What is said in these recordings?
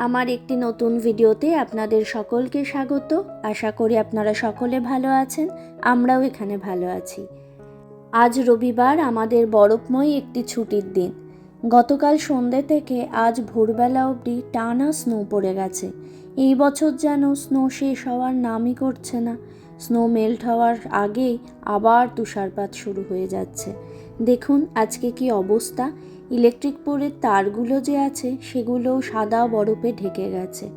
আমার একটি নতুন ভিডিওতে আপনাদের সকলকে স্বাগত। আশা করি আপনারা সকলে ভালো আছেন, আমরাও এখানে ভালো আছি। আজ রবিবার আমাদের বরফময় একটি ছুটির দিন। গতকাল সন্ধ্যে থেকে আজ ভোরবেলা অবধি টানা স্নো পড়ে গেছে। এই বছর যেন স্নো শেষ হওয়ার নামই করছে না। স্নো মেল্ট হওয়ার আগেই আবার তুষারপাত শুরু হয়ে যাচ্ছে। দেখুন আজকে কি অবস্থা। ইলেকট্রিক পোলের তারগুলো যে আছে, সেগুলোও সাদা বরফে ঢেকে গেছে।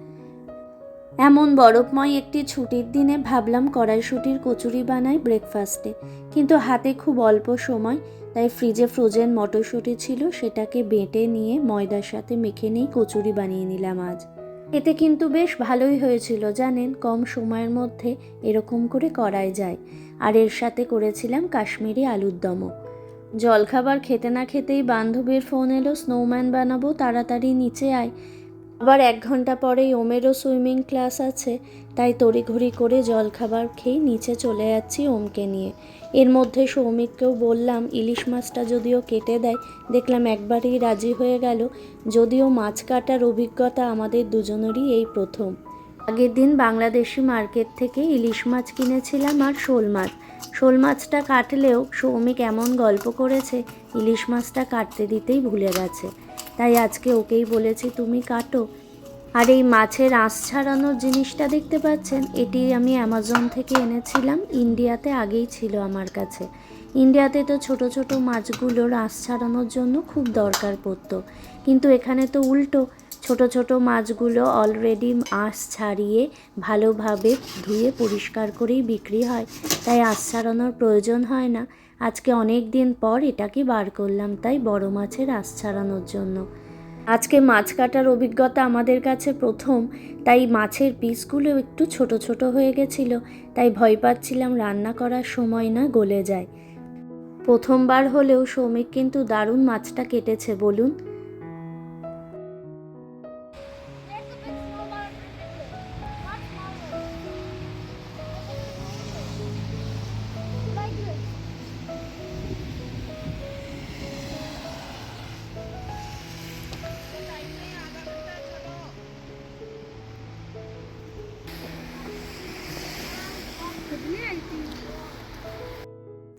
এমন বরফময় একটি ছুটির দিনে ভাবলাম কড়াইশুটির কচুরি বানাই ব্রেকফাস্টে কিন্তু হাতে খুব অল্প সময়, তাই ফ্রিজে ফ্রোজেন মটরশুঁটি ছিল, সেটাকে বেটে নিয়ে ময়দার সাথে মেখে নিয়েই কচুরি বানিয়ে নিলাম আজ। এতে কিন্তু বেশ ভালোই হয়েছিল, জানেন, কম সময়ের মধ্যে এরকম করে করাই যায়। আর এর সাথে করেছিলাম কাশ্মীরি আলুর দমও। জলখাবার খেতে না খেতেই বান্ধবীর ফোন এলো, স্নোম্যান বানাবো, তাড়াতাড়ি নিচে আয়। আবার এক ঘণ্টা পরেই ওমেরও সুইমিং ক্লাস আছে, তাই তড়িঘড়ি করে জলখাবার খেয়ে নিচে চলে যাচ্ছি ওমকে নিয়ে। এর মধ্যে সৌমিককেও বললাম, ইলিশ মাছটা যদিও কেটে দেয়, দেখলাম একবারই রাজি হয়ে গেল, যদিও মাছ কাটার অভিজ্ঞতা আমাদের দুজনেরই এই প্রথম। আগের দিন বাংলাদেশি মার্কেট থেকে ইলিশ মাছ কিনেছিলাম আর শোল মাছ। শোল মাছটা কাটলেও সৌমিক এমন গল্প করেছে, ইলিশ মাছটা কাটতে দিতেই ভুলে গেছে। তাই আজকে ওকেই বলেছি, তুমি কাটো। আর এই মাছের আঁশ ছাড়ানোর জিনিসটা দেখতে পাচ্ছেন? এটি আমি অ্যামাজন থেকে এনেছিলাম, ইন্ডিয়াতে আগেই ছিল আমার কাছে। ইন্ডিয়াতে তো ছোট ছোট মাছগুলোর আঁশ ছাড়ানোর জন্য খুব দরকার পড়তো। কিন্তু এখানে তো উল্টো ছোট ছোট মাছগুলো অলরেডি আঁশ ছাড়িয়ে ভালোভাবে ধুয়ে পরিষ্কার করেই বিক্রি হয়। তাই আঁশ ছাড়ানোর প্রয়োজন হয় না। আজকে অনেক দিন পর এটাকে বার করলাম তাই বড় মাছের আঁশ ছাড়ানোর জন্য। আজকে মাছ কাটার অভিজ্ঞতা আমাদের কাছে প্রথম, তাই মাছের পিসগুলো একটু ছোট ছোট হয়ে গেছিল, তাই ভয় পাচ্ছিলাম রান্না করার সময় না গলে যায়। প্রথমবার হলেও সৌমিক কিন্তু দারুণ মাছটা কেটেছে, বলুন।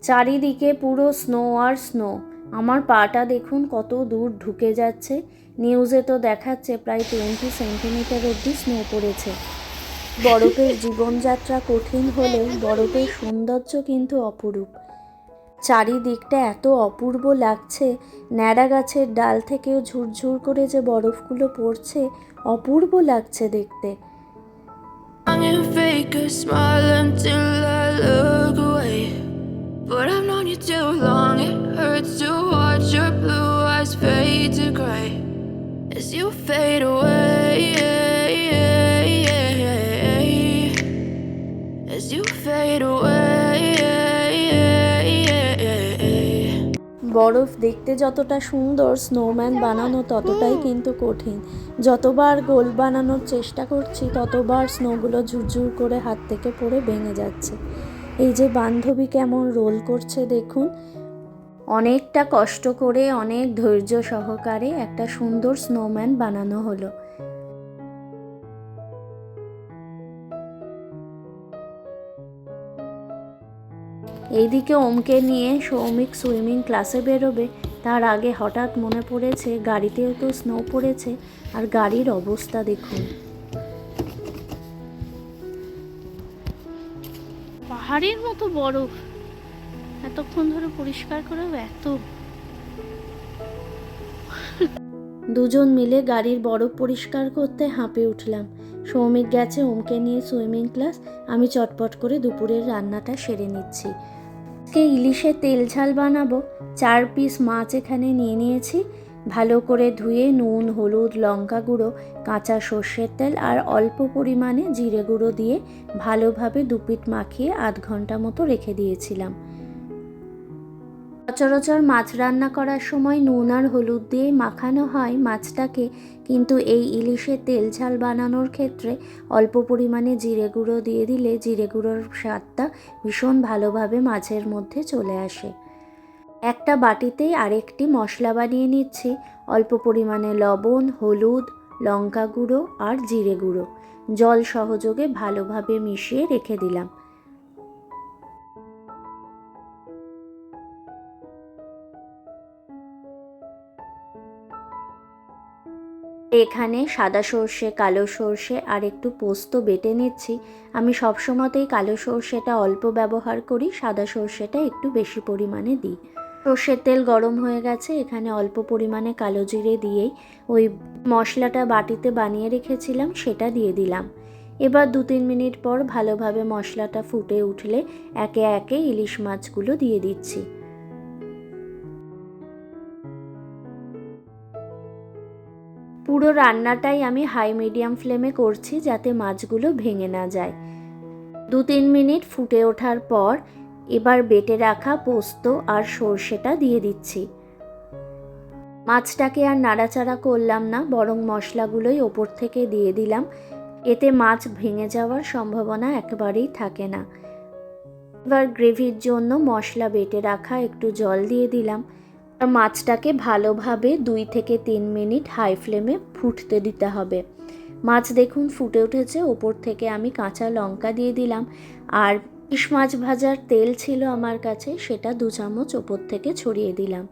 চারিদিকে পুরো স্নো আর স্নো আমার পাটা দেখুন কত দূর ঢুকে যাচ্ছে। নিউজে তো দেখাচ্ছে প্রায় টোয়েন্টি সেন্টিমিটার অবধি স্নো পড়েছে। বরফের জীবনযাত্রা কঠিন হলেও বরফের সৌন্দর্য কিন্তু অপরূপ। চারিদিকটা এত অপূর্ব লাগছে, ন্যাড়া গাছের ডাল থেকেও ঝুরঝুর করে যে বরফগুলো পড়ছে, অপূর্ব লাগছে দেখতে। But I've known you too long, it hurts to watch your blue eyes fade to gray as you fade away. As you fade away. বরফ দেখতে যতটা সুন্দর স্নোম্যান বানানো ততটাই কিন্তু কঠিন যতবার গোল বানানোর চেষ্টা করছি ততবার স্নোগুলো ঝুরঝুর করে হাত থেকে পড়ে ভেঙে যাচ্ছে এই যে বান্ধবী কেমন রোল করছে দেখুন। অনেকটা কষ্ট করে, অনেক ধৈর্য সহকারে একটা সুন্দর স্নোম্যান বানানো হলো। এইদিকে ওমকে নিয়ে সৌমিক সুইমিং ক্লাসে বেরোবে। তার আগে হঠাৎ মনে পড়েছে, গাড়িতেও তো স্নো পড়েছে, আর গাড়ির অবস্থা দেখুন। পাহাড়ের মতো বরফ এতক্ষণ ধরে পরিষ্কার করেও এত। দুজন মিলে গাড়ির বরফ পরিষ্কার করতে হাঁপে উঠলাম। সৌমিক গেছে ওমকে নিয়ে সুইমিং ক্লাস। আমি চটপট করে দুপুরের রান্নাটা সেরে নিচ্ছি। আজকে ইলিশের তেল ঝাল বানাবো। চার পিস মাছ এখানে নিয়ে নিয়েছি। ভালো করে ধুয়ে নুন, হলুদ, লঙ্কা গুঁড়ো, কাঁচা সর্ষের তেল আর অল্প পরিমাণে জিরে গুঁড়ো দিয়ে ভালোভাবে দুপিট মাখিয়ে আধ ঘণ্টা মতো রেখে দিয়েছিলাম। সচরাচর মাছ রান্না করার সময় নুন আর হলুদ দিয়ে মাখানো হয় মাছটাকে, কিন্তু এই ইলিশের তেল ঝাল বানানোর ক্ষেত্রে অল্প পরিমাণে জিরে গুঁড়ো দিয়ে দিলে জিরে গুঁড়োর স্বাদটা ভীষণ ভালোভাবে মাছের মধ্যে চলে আসে। একটা বাটিতেই আরেকটি মশলা বানিয়ে নিচ্ছি। অল্প পরিমাণে লবণ, হলুদ, লঙ্কা গুঁড়ো আর জিরে গুঁড়ো। জল সহযোগে ভালোভাবে মিশিয়ে রেখে দিলাম। এখানে সাদা সর্ষে, কালো সর্ষে আর একটু পোস্ত বেটে নিচ্ছি। আমি সবসময়তেই কালো সর্ষেটা অল্প ব্যবহার করি, সাদা সর্ষেটা একটু বেশি পরিমাণে দিই। সর্ষের তেল গরম হয়ে গেছে, এখানে অল্প পরিমাণে কালো জিরে দিয়েই ওই মশলাটা বাটিতে বানিয়ে রেখেছিলাম, সেটা দিয়ে দিলাম। এবার দু তিন মিনিট পর ভালোভাবে মশলাটা ফুটে উঠলে একে একে ইলিশ মাছগুলো দিয়ে দিচ্ছি। পুরো রান্নাটাই আমি হাই মিডিয়াম ফ্লেমে করছি যাতে মাছগুলো ভেঙে না যায়। দু তিন মিনিট ফুটে ওঠার পর এবার বেটে রাখা পোস্ত আর সর্ষেটা দিয়ে দিচ্ছি। মাছটাকে আর নাড়াচাড়া করলাম না, বরং মশলাগুলোই ওপর থেকে দিয়ে দিলাম। এতে মাছ ভেঙে যাওয়ার সম্ভাবনা একেবারেই থাকে না। এবার গ্রেভির জন্য মশলা বেটে রাখা একটু জল দিয়ে দিলাম। আর মাছটাকে ভালোভাবে দুই থেকে তিন মিনিট হাই ফ্লেমে ফুটতে দিতে হবে। মাছ দেখুন ফুটে উঠেছে, ওপর থেকে আমি কাঁচা লঙ্কা দিয়ে দিলাম। আর ইলিশ মাছ ভাজার তেল ছিল আমার কাছে, সেটা দু চামচ ওপর থেকে ছড়িয়ে দিলাম।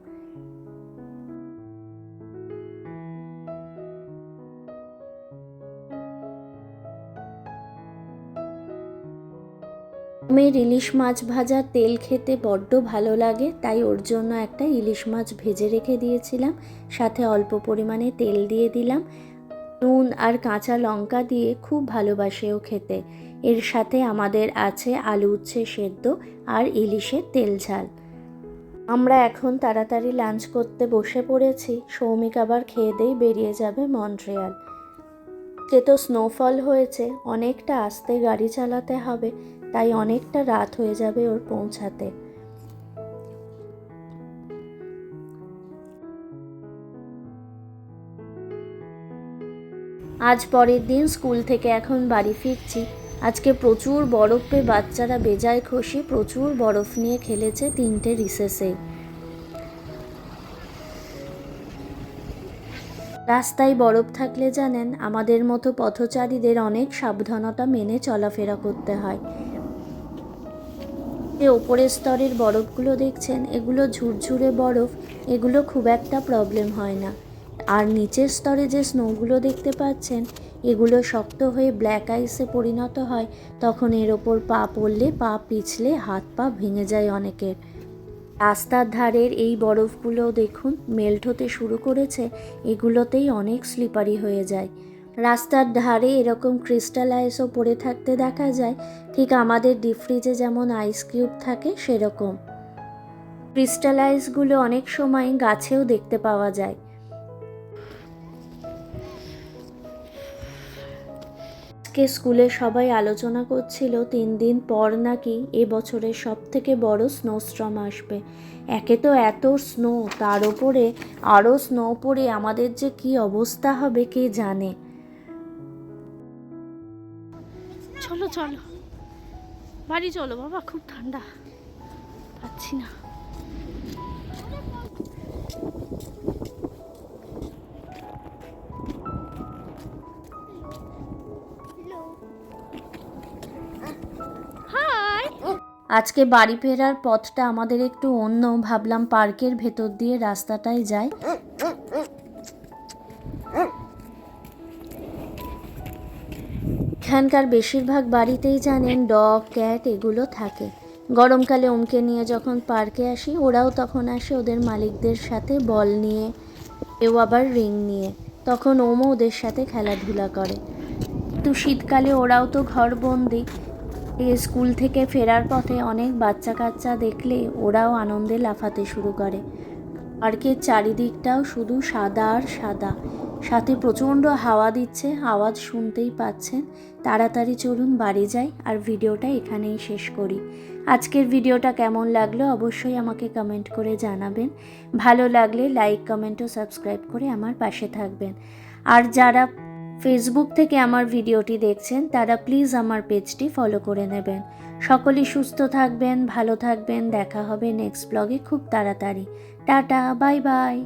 মেয়ের ইলিশ মাছ ভাজার তেল খেতে বড্ড ভালো লাগে, তাই ওর জন্য একটা ইলিশ মাছ ভেজে রেখে দিয়েছিলাম, সাথে অল্প পরিমাণে তেল দিয়ে দিলাম। নুন আর কাঁচা লঙ্কা দিয়ে খুব ভালোবাসে ও খেতে। এর সাথে আমাদের আছে আলু উচ্ছে সেদ্ধ আর ইলিশের তেল ঝাল। আমরা এখন তাড়াতাড়ি লাঞ্চ করতে বসে পড়েছি। সৌমিক আবার খেয়ে দেই বেরিয়ে যাবে মন্ট্রিয়াল। সে তো স্নোফল হয়েছে, অনেকটা আস্তে গাড়ি চালাতে হবে, তাই অনেকটা রাত হয়ে যাবে ওর পৌঁছাতে। আজ পরের দিন স্কুল থেকে এখন বাড়ি ফিরছি। আজকে প্রচুর বরফে বাচ্চারা বেজায় খুশি, প্রচুর বরফ নিয়ে খেলেছে তিনটে রিসেসে। রাস্তায় বরফ থাকলে জানেন, আমাদের মতো পথচারীদের অনেক সাবধানতা মেনে চলাফেরা করতে হয়। যে ওপরের স্তরের বরফগুলো দেখছেন, এগুলো ঝুরঝুরে বরফ, এগুলো খুব একটা প্রবলেম হয় না। আর নিচের স্তরে যে স্নোগুলো দেখতে পাচ্ছেন, এগুলো শক্ত হয়ে ব্ল্যাক আইসে পরিণত হয়। তখন এর ওপর পা পড়লে, পা পিছলে হাত পা ভেঙে যায় অনেকের। রাস্তার ধারের এই বরফগুলো দেখুন, মেল্ট হতে শুরু করেছে। এগুলোতেই অনেক স্লিপারি হয়ে যায়। রাস্তার ধারে এরকম ক্রিস্টাল আইসও পড়ে থাকতে দেখা যায়। ঠিক আমাদের ডিপ ফ্রিজে যেমন আইস কিউব থাকে, সেরকম। ক্রিস্টাল আইসগুলো অনেক সময় গাছেও দেখতে পাওয়া যায়। আজকে স্কুলে সবাই আলোচনা করছিল তিন দিন পর নাকি এবছরের সব থেকে বড় স্নোস্ট্রম আসবে। একে তো এত স্নো, তার ওপরে আরও স্নো পড়ে আমাদের যে কি অবস্থা হবে কে জানে। চলো চলো। বাড়ি চলো বাবা, খুব ঠান্ডা। পাচ্ছি না। আজকে বাড়ি ফেরার পথটা আমাদের একটু অন্য। ভাবলাম পার্কের ভেতর দিয়ে রাস্তাটায় যাই। এখানকার বেশিরভাগ বাড়িতেই জানেন ডগ, ক্যাট এগুলো থাকে। গরমকালে ওমকে নিয়ে যখন পার্কে আসি, ওরাও তখন আসে ওদের মালিকদের সাথে বল নিয়ে, কেউ আবার রিং নিয়ে। তখন ওমও ওদের সাথে খেলাধুলা করে। তো শীতকালে ওরাও তো ঘরবন্দি। স্কুল থেকে ফেরার পথে অনেক বাচ্চা কাচ্চা দেখলে ওরাও আনন্দে লাফাতে শুরু করে। পার্কের চারিদিকটাও শুধু সাদা আর সাদা। সাথে প্রচণ্ড হাওয়া দিচ্ছে, আওয়াজ শুনতেই পাচ্ছেন। তাড়াতাড়ি চলুন বাড়ি যাই আর ভিডিওটা এখানেই শেষ করি। আজকের ভিডিওটা কেমন লাগল অবশ্যই আমাকে কমেন্ট করে জানাবেন। ভালো লাগলে লাইক, কমেন্ট ও সাবস্ক্রাইব করে আমার পাশে থাকবেন। আর যারা ফেসবুক থেকে আমার ভিডিওটি দেখছেন, তারা প্লিজ আমার পেজটি ফলো করে নেবেন। সকলেই সুস্থ থাকবেন, ভালো থাকবেন, দেখা হবে নেক্সট ব্লগে খুব তাড়াতাড়ি। Tata bye bye